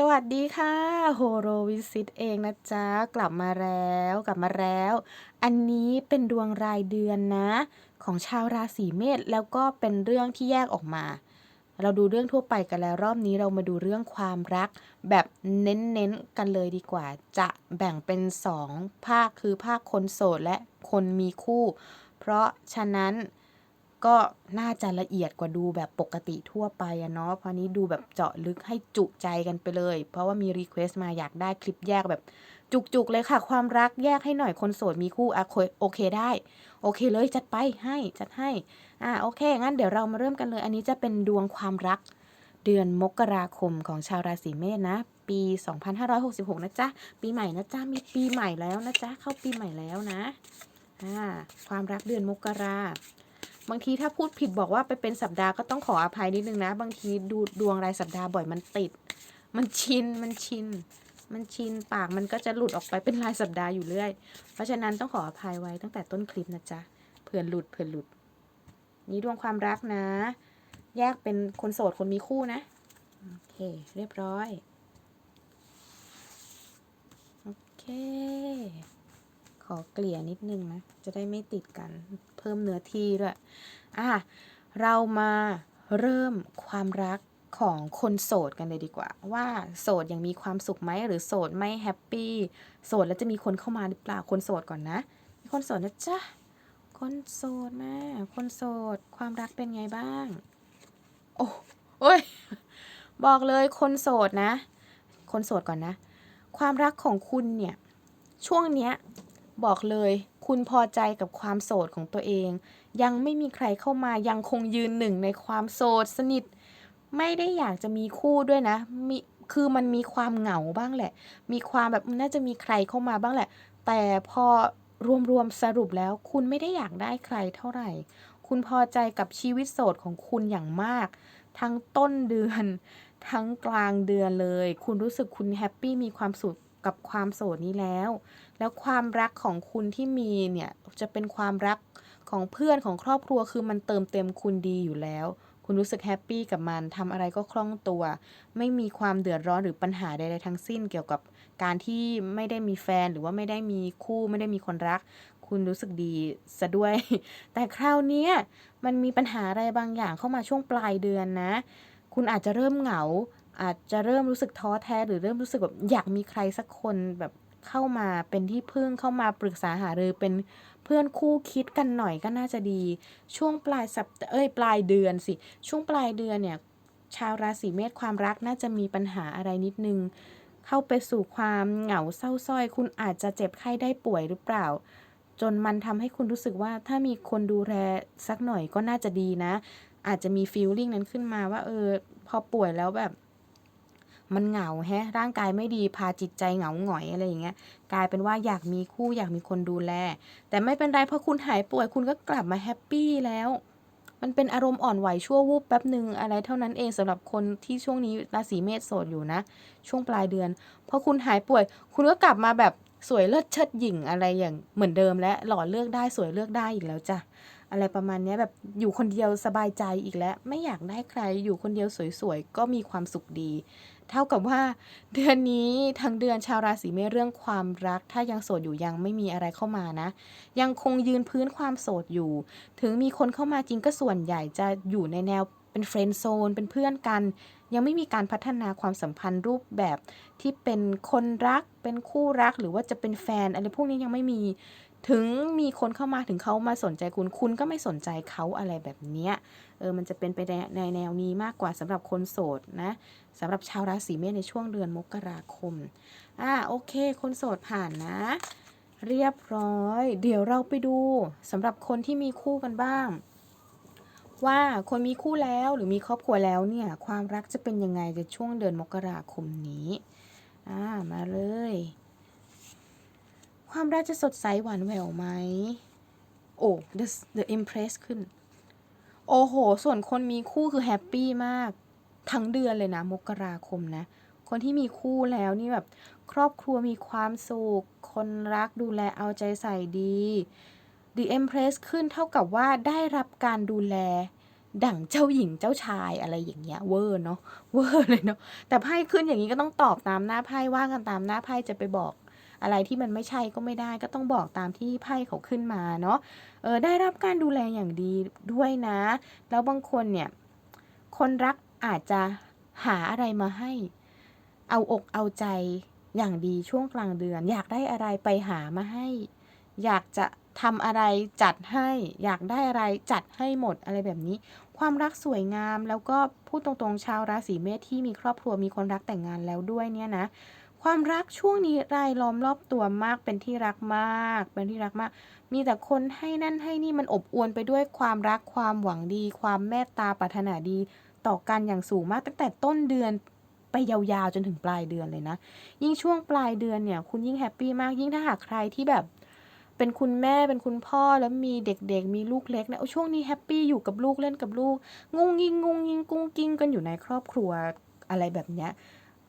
สวัสดีค่ะโฮโรวิซิตเองนะจ๊ะ กลับมาแล้วกลับมาแล้ว อันนี้เป็นดวงรายเดือนนะ ของชาวราศีเมษแล้วก็เป็นเรื่องที่แยกออกมา เราดูเรื่องทั่วไปกันแล้วรอบนี้เรามาดูเรื่องความรัก แบบเน้นๆกันเลยดีกว่า จะแบ่งเป็นสองภาคคือภาคคนโสดและคนมีคู่ เพราะฉะนั้น ก็น่าจะละเอียดกว่าดูแบบปกติทั่วไปอะเนาะเพราะนี้ดูแบบเจาะลึกให้จุใจกันไปเลย เพราะว่ามีรีเควสต์มาอยากได้คลิปแยกแบบจุกๆเลยค่ะ ความรักแยกให้หน่อยคนโสดมีคู่อะโอเคได้ โอเคเลยจัดไปให้จัดให้อ่าโอเค งั้นเดี๋ยวเรามาเริ่มกันเลย อันนี้จะเป็นดวงความรัก เดือนมกราคมของชาวราศีเมษนะ ปี 2566 นะจ๊ะ ปีใหม่นะจ๊ะ มีปีใหม่แล้วนะจ๊ะ เข้าปีใหม่แล้วนะอ่าความรักเดือนมกรา บางทีถ้าพูดผิดบอกว่าไปเป็นสัปดาห์ก็ต้องขออภัยนิดนึงนะ บางทีดูดวงรายสัปดาห์บ่อยมันติด มันชินมันชิน มันชินปากมันก็จะหลุดออกไปเป็นรายสัปดาห์อยู่เรื่อย เพราะฉะนั้นต้องขออภัยไว้ตั้งแต่ต้นคลิปนะจ๊ะเผื่อหลุดเผื่อหลุด นี่ดวงความรักนะ แยกเป็นคนโสดคนมีคู่นะโอเคเรียบร้อยโอเค ขอเกลี่ยนิดนึงนะ จะได้ไม่ติดกัน เพิ่มเนื้อที่ด้วยอะเรามาเริ่มความรักของคนโสดกันเลยดีกว่า ว่าโสดยังมีความสุขไหมหรือโสดไม่แฮปปี้โสดแล้วจะมีคนเข้ามาหรือเปล่าคนโสดก่อนนะมีคนโสดนะจ๊ะคนโสดแม่คนโสดความรักเป็นไงบ้าง โอ้โอ้ยบอกเลยคนโสดนะ คนโสดก่อนนะ ความรักของคุณเนี่ยช่วงเนี้ย บอกเลย คุณพอใจกับความโสดของตัวเอง ยังไม่มีใครเข้ามายังคงยืนหนึ่งในความโสดสนิท ไม่ได้อยากจะมีคู่ด้วยนะมีคือมันมีความเหงาบ้างแหละ มีความแบบน่าจะมีใครเข้ามาบ้างแหละ แต่พอรวมๆสรุปแล้ว คุณไม่ได้อยากได้ใครเท่าไหร่ คุณพอใจกับชีวิตโสดของคุณอย่างมาก ทั้งต้นเดือน ทั้งกลางเดือนเลย คุณรู้สึกคุณแฮปปี้มีความสุข กับความโสดนี้แล้ว แล้วความรักของคุณที่มีเนี่ยจะเป็นความรักของเพื่อนของครอบครัวคือมันเติมเต็มคุณดีอยู่แล้ว คุณรู้สึกแฮปปี้กับมันทำอะไรก็คล่องตัว ไม่มีความเดือดร้อนหรือปัญหาใดๆทั้งสิ้น เกี่ยวกับการที่ไม่ได้มีแฟนหรือว่าไม่ได้มีคู่ไม่ได้มีคนรัก คุณรู้สึกดีซะด้วย แต่คราวนี้มันมีปัญหาอะไรบางอย่างเข้ามาช่วงปลายเดือนนะ คุณอาจจะเริ่มเหงา อาจจะเริ่มรู้สึกท้อแท้หรือเริ่มรู้สึกแบบอยากมีใครสักคนแบบเข้ามาเป็นที่พึ่งเข้ามาปรึกษาหารือเป็นเพื่อนคู่คิดกันหน่อยก็น่าจะดี ช่วงปลายสัปเอ้ยปลายเดือนสิ ช่วงปลายเดือนเนี่ยชาวราศีเมษความรักน่าจะมีปัญหาอะไรนิดนึง เข้าไปสู่ความเหงาเศร้าส้อย คุณอาจจะเจ็บไข้ได้ป่วยหรือเปล่า จนมันทำให้คุณรู้สึกว่าถ้ามีคนดูแลสักหน่อยก็น่าจะดีนะ อาจจะมีฟีลลิ่งนั้นขึ้นมาว่าเออพอป่วยแล้วแบบ มันเหงาแฮะ ร่างกายไม่ดีพาจิตใจเหงาหงอยอะไรอย่างเงี้ย กลายเป็นว่าอยากมีคู่อยากมีคนดูแล แต่ไม่เป็นไรเพราะคุณหายป่วยคุณก็กลับมาแฮปปี้แล้ว มันเป็นอารมณ์อ่อนไหวชั่ววูบแป๊บหนึ่งอะไรเท่านั้นเองสำหรับคนที่ช่วงนี้ราศีเมษโสดอยู่นะ ช่วงปลายเดือนพอคุณหายป่วย คุณก็กลับมาแบบสวยเลิศเชิดหยิ่งอะไรอย่างเหมือนเดิมและหล่อเลือกได้สวยเลือกได้อีกแล้วจ้ะ อะไรประมาณนี้แบบอยู่คนเดียวสบายใจอีกแล้ว ไม่อยากได้ใครอยู่คนเดียวสวยๆ ก็มีความสุขดี เท่ากับว่า เดือนนี้ทั้งเดือนชาวราศีเมษเรื่องความรัก ถ้ายังโสดอยู่ยังไม่มีอะไรเข้ามานะ ยังคงยืนพื้นความโสดอยู่ ถึงมีคนเข้ามาจริงก็ส่วนใหญ่จะอยู่ในแนวเป็นเฟรนด์โซนเป็นเพื่อนกัน ยังไม่มีการพัฒนาความสัมพันธ์รูปแบบที่เป็นคนรักเป็นคู่รักหรือว่าจะเป็นแฟนอะไรพวกนี้ยังไม่มี ถึงมีคนเข้ามาถึงเขามาสนใจคุณ คุณก็ไม่สนใจเขาอะไรแบบเนี้ยเออมันจะเป็นไปในในแนวนี้มากกว่าสำหรับคนโสดนะสำหรับชาวราศีเมษในช่วงเดือนมกราคมอ่าโอเค คนโสดผ่านนะ เรียบร้อย เดี๋ยวเราไปดูสำหรับคนที่มีคู่กันบ้าง ว่าคนมีคู่แล้วหรือมีครอบครัวแล้วเนี่ย ความรักจะเป็นยังไงในช่วงเดือนมกราคมนี้อ่ามาเลย ความรักจะสดใสหวานแหววไหม โอ้ the the impress ขึ้น โอ้โห ส่วนคนมีคู่คือแฮปปี้มาก ทั้งเดือนเลยนะ มกราคมนะ คนที่มีคู่แล้วนี่แบบ ครอบครัวมีความสุข คนรักดูแลเอาใจใส่ดี The Empress ขึ้นเท่ากับว่าได้รับการดูแลดั่งเจ้าหญิงเจ้าชายอะไรอย่างเงี้ยเวอร์เนาะเวอร์เลยเนาะแต่ไพ่ขึ้นอย่างนี้ก็ต้องตอบตามหน้าไพ่ว่ากันตามหน้าไพ่จะไปบอก อะไรที่มันไม่ใช่ก็ไม่ได้ ก็ต้องบอกตามที่ไพ่เขาขึ้นมาเนาะเออได้รับการดูแลอย่างดีด้วยนะ แล้วบางคนเนี่ยคนรักอาจจะหาอะไรมาให้ เอาอกเอาใจอย่างดีช่วงกลางเดือน อยากได้อะไรไปหามาให้ อยากจะทำอะไรจัดให้ อยากได้อะไรจัดให้หมดอะไรแบบนี้ ความรักสวยงามแล้วก็พูดตรงๆชาวราศีเมษที่มีครอบครัวมีคนรักแต่งงานแล้วด้วยเนี่ยนะ ความรักช่วงนี้รายล้อมรอบตัวมากเป็นที่รักมาก เป็นที่รักมาก มีแต่คนให้นั่นให้นี่มันอบอวลไปด้วยความรักความหวังดี ความเมตตาปรารถนาดี ต่อกันอย่างสูงมากตั้งแต่ต้นเดือนไปยาวๆจนถึงปลายเดือนเลยนะ ยิ่งช่วงปลายเดือนเนี่ย คุณยิ่งแฮปปี้มากยิ่งถ้าหากใครที่แบบเป็นคุณแม่เป็นคุณพ่อแล้วมีเด็กๆ มีลูกเล็กเนี่ยช่วงนี้แฮปปี้อยู่กับลูกเล่นกับลูก งุ้งยิงงุ้งยิงกุ้งกิ้งกันอยู่ในครอบครัวอะไรแบบเนี้ย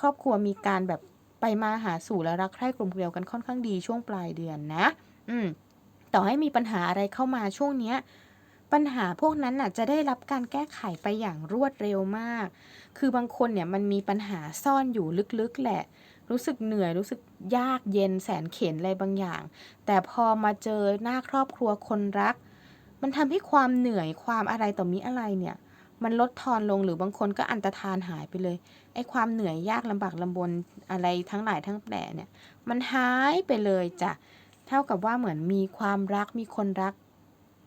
ครอบครัวมีการแบบ ไปมาหาสู่และรักใคร่กลมเกลียวกันค่อนข้างดีช่วงปลายเดือนนะ อืม ต่อให้มีปัญหาอะไรเข้ามาช่วงเนี้ยปัญหาพวกนั้นน่ะจะได้รับการแก้ไขไปอย่างรวดเร็วมาก คือบางคนเนี่ยมันมีปัญหาซ่อนอยู่ลึกๆแหละ รู้สึกเหนื่อยรู้สึกยากเย็นแสนเข็นอะไรบางอย่าง แต่พอมาเจอหน้าครอบครัวคนรัก มันทำให้ความเหนื่อยความอะไรต่อมีอะไรเนี่ย มันลดทอนลงหรือบางคนก็อันตรธานหายไปเลยไอ้ความเหนื่อยยากลำบากลำบนอะไรทั้งหลายทั้งแปลเนี่ย มันหายไปเลยจ้ะเท่ากับว่าเหมือนมีความรักมีคนรัก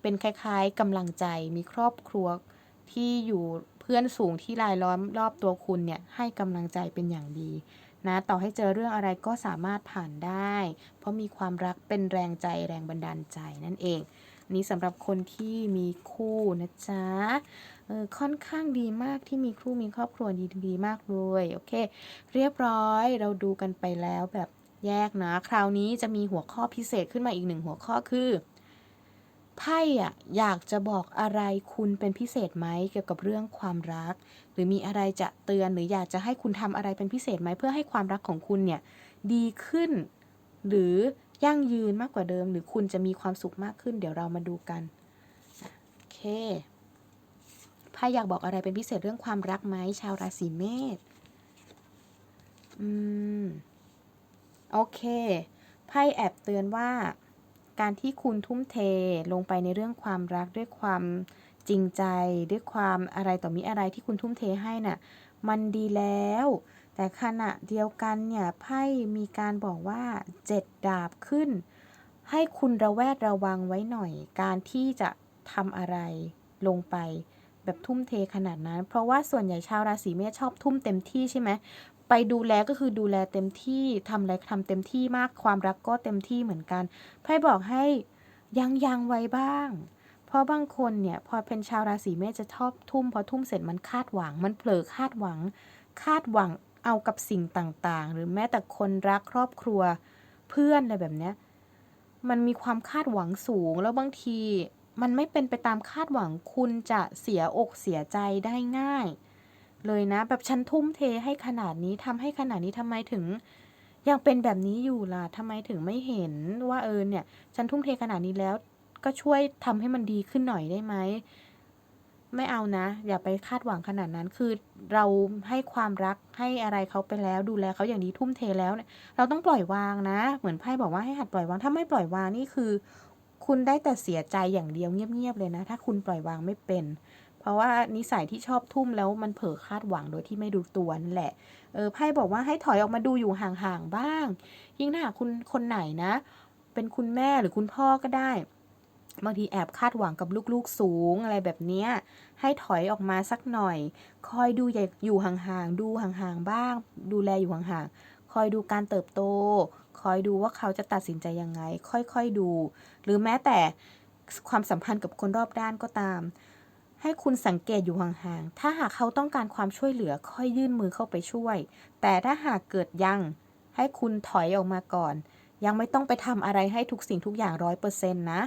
เป็นคล้ายๆกำลังใจ มีครอบครัวที่อยู่เพื่อนสูงที่รายล้อมรอบตัวคุณเนี่ยให้กำลังใจเป็นอย่างดีนะต่อให้เจอเรื่องอะไรก็สามารถผ่านได้ เพราะมีความรักเป็นแรงใจแรงบันดาลใจนั่นเอง นี้สำหรับคนที่มีคู่นะจ๊ะเออค่อนข้างดีมากที่มีคู่มีครอบครัวดีดีมากเลยโอเค เรียบร้อยเราดูกันไปแล้วแบบแยกนะ คราวนี้จะมีหัวข้อพิเศษขึ้นมาอีกหนึ่งหัวข้อคือไพ่อะอยากจะบอกอะไรคุณเป็นพิเศษไหมเกี่ยวกับเรื่องความรัก หรือมีอะไรจะเตือนหรืออยากจะให้คุณทำอะไรเป็นพิเศษไหมเพื่อให้ความรักของคุณเนี่ยดีขึ้น หรือ ยั่งยืนมากกว่าเดิม หรือคุณจะมีความสุขมากขึ้น เดี๋ยวเรามาดูกันโอเคไพ่อยากบอกอะไรเป็นพิเศษเรื่องความรักไหมชาวราศีเมษอืมโอเคไพ่แอบเตือนว่า การที่คุณทุ่มเทลงไปในเรื่องความรักด้วยความจริงใจด้วยความอะไรต่อมีอะไรที่คุณทุ่มเทให้น่ะ มันดีแล้ว แต่ขณะเดียวกันเนี่ยไพ่มีการบอกว่าเจ็ดดาบขึ้น ให้คุณระแวดระวังไว้หน่อย การที่จะทำอะไรลงไปแบบทุ่มเทขนาดนั้น เพราะว่าส่วนใหญ่ชาวราศีเมษชอบทุ่มเต็มที่ใช่ไหมไปดูแลก็คือดูแลเต็มที่ทำอะไรทำเต็มที่มากความรักก็เต็มที่เหมือนกันไพ่บอกให้ยังยังไว้บ้าง เพราะบางคนเนี่ยพอเป็นชาวราศีเมษจะชอบทุ่มพอทุ่มเสร็จมันคาดหวัง มันเผลอคาดหวัง คาดหวัง เอากับสิ่งต่างๆ หรือแม้แต่คนรักครอบครัวเพื่อนอะไรแบบเนี้ยมันมีความคาดหวังสูงแล้วบางทีมันไม่เป็นไปตามคาดหวังคุณจะเสียอกเสียใจได้ง่าย เลยนะ แบบฉันทุ่มเทให้ขนาดนี้ทำให้ขนาดนี้ทำไมถึง ยังเป็นแบบนี้อยู่ล่ะทำไมถึงไม่เห็นว่าเออเนี่ย ฉันทุ่มเทขนาดนี้แล้ว ก็ช่วยทำให้มันดีขึ้นหน่อยได้ไหม ไม่เอานะ อย่าไปคาดหวังขนาดนั้น คือเราให้ความรักให้อะไรเขาไปแล้ว ดูแลเขาอย่างดีทุ่มเทแล้วเนี่ยเราต้องปล่อยวางนะ เหมือนไพ่บอกว่าให้หัดปล่อยวางถ้าไม่ปล่อยวางนี่คือ คุณได้แต่เสียใจอย่างเดียวเงียบๆเลยนะ ถ้าคุณปล่อยวางไม่เป็น เพราะว่านิสัยที่ชอบทุ่มแล้วมันเผลอคาดหวังโดยที่ไม่ดูตัวนั่นแหละเออไพ่บอกว่าให้ถอยออกมาดูอยู่ห่างๆบ้าง ยิ่งถ้าคุณคนไหนนะ เป็นคุณแม่หรือคุณพ่อก็ได้ บางทีแอบคาดหวังกับลูกๆสูงอะไรแบบนี้ให้ถอยออกมาสักหน่อย คอยดูอย่าอยู่ห่างๆ ดูห่างๆบ้าง ดูแลอยู่ห่างๆ คอยดูการเติบโต คอยดูว่าเขาจะตัดสินใจยังไง ค่อยๆดู หรือแม้แต่ความสัมพันธ์กับคนรอบด้านก็ตาม ให้คุณสังเกตอยู่ห่างๆ ถ้าหากเขาต้องการความช่วยเหลือค่อยยื่นมือเข้าไปช่วย แต่ถ้าหากเกิดยังให้คุณถอยออกมาก่อน ยังไม่ต้องไปทำอะไรให้ทุกสิ่งทุกอย่างร้อยเปอร์เซ็นต์นะ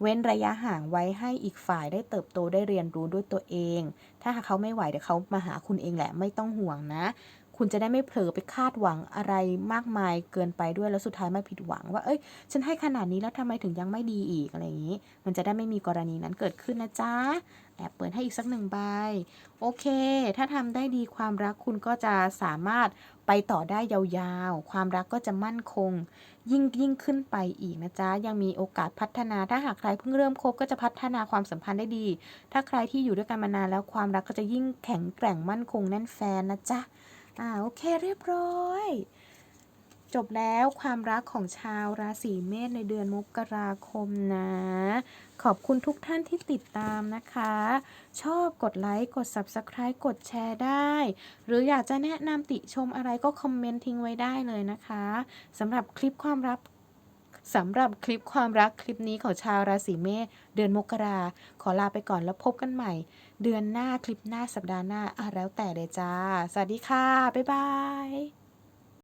เว้นระยะห่างไว้ให้อีกฝ่ายได้เติบโตได้เรียนรู้ด้วยตัวเอง ถ้าหากเขาไม่ไหวเดี๋ยวเขามาหาคุณเองแหละไม่ต้องห่วงนะ คุณจะได้ไม่เผลอไปคาดหวังอะไรมากมายเกินไปด้วยแล้วสุดท้ายไม่ผิดหวัง ว่าเอ้ย ฉันให้ขนาดนี้แล้วทำไมถึงยังไม่ดีอีกอะไรอย่างนี้ มันจะได้ไม่มีกรณีนั้นเกิดขึ้นนะจ๊ะแอบเปิดให้อีกสักหนึ่งใบ โอเค ถ้าทำได้ดีความรักคุณก็จะสามารถไปต่อได้ยาวๆ ความรักก็จะมั่นคง ยิ่งยิ่งขึ้นไปอีกนะจ๊ะ ยังมีโอกาสพัฒนา ถ้าหากใครเพิ่งเริ่มคบก็จะพัฒนาความสัมพันธ์ได้ดี ถ้าใครที่อยู่ด้วยกันมานานแล้วความรักก็จะยิ่งแข็งแกร่งมั่นคงแน่นแฟนนะจ๊ะ อ่าโอเคเรียบร้อย จบแล้วความรักของชาวราศีเมษในเดือนมกราคมนะ ขอบคุณทุกท่านที่ติดตามนะคะ ชอบกดไลค์กด Subscribe กดแชร์ได้ หรืออยากจะแนะนำติชมอะไรก็คอมเมนต์ทิ้งไว้ได้เลยนะคะสำหรับคลิปความรักสำหรับคลิปความรักคลิปนี้ของชาวราศีเมษเดือนมกราขอลาไปก่อนแล้วพบกันใหม่ เดือนหน้าคลิปหน้าสัปดาห์หน้าอะแล้วแต่เลยจ้า สวัสดีค่ะ บ๊ายบาย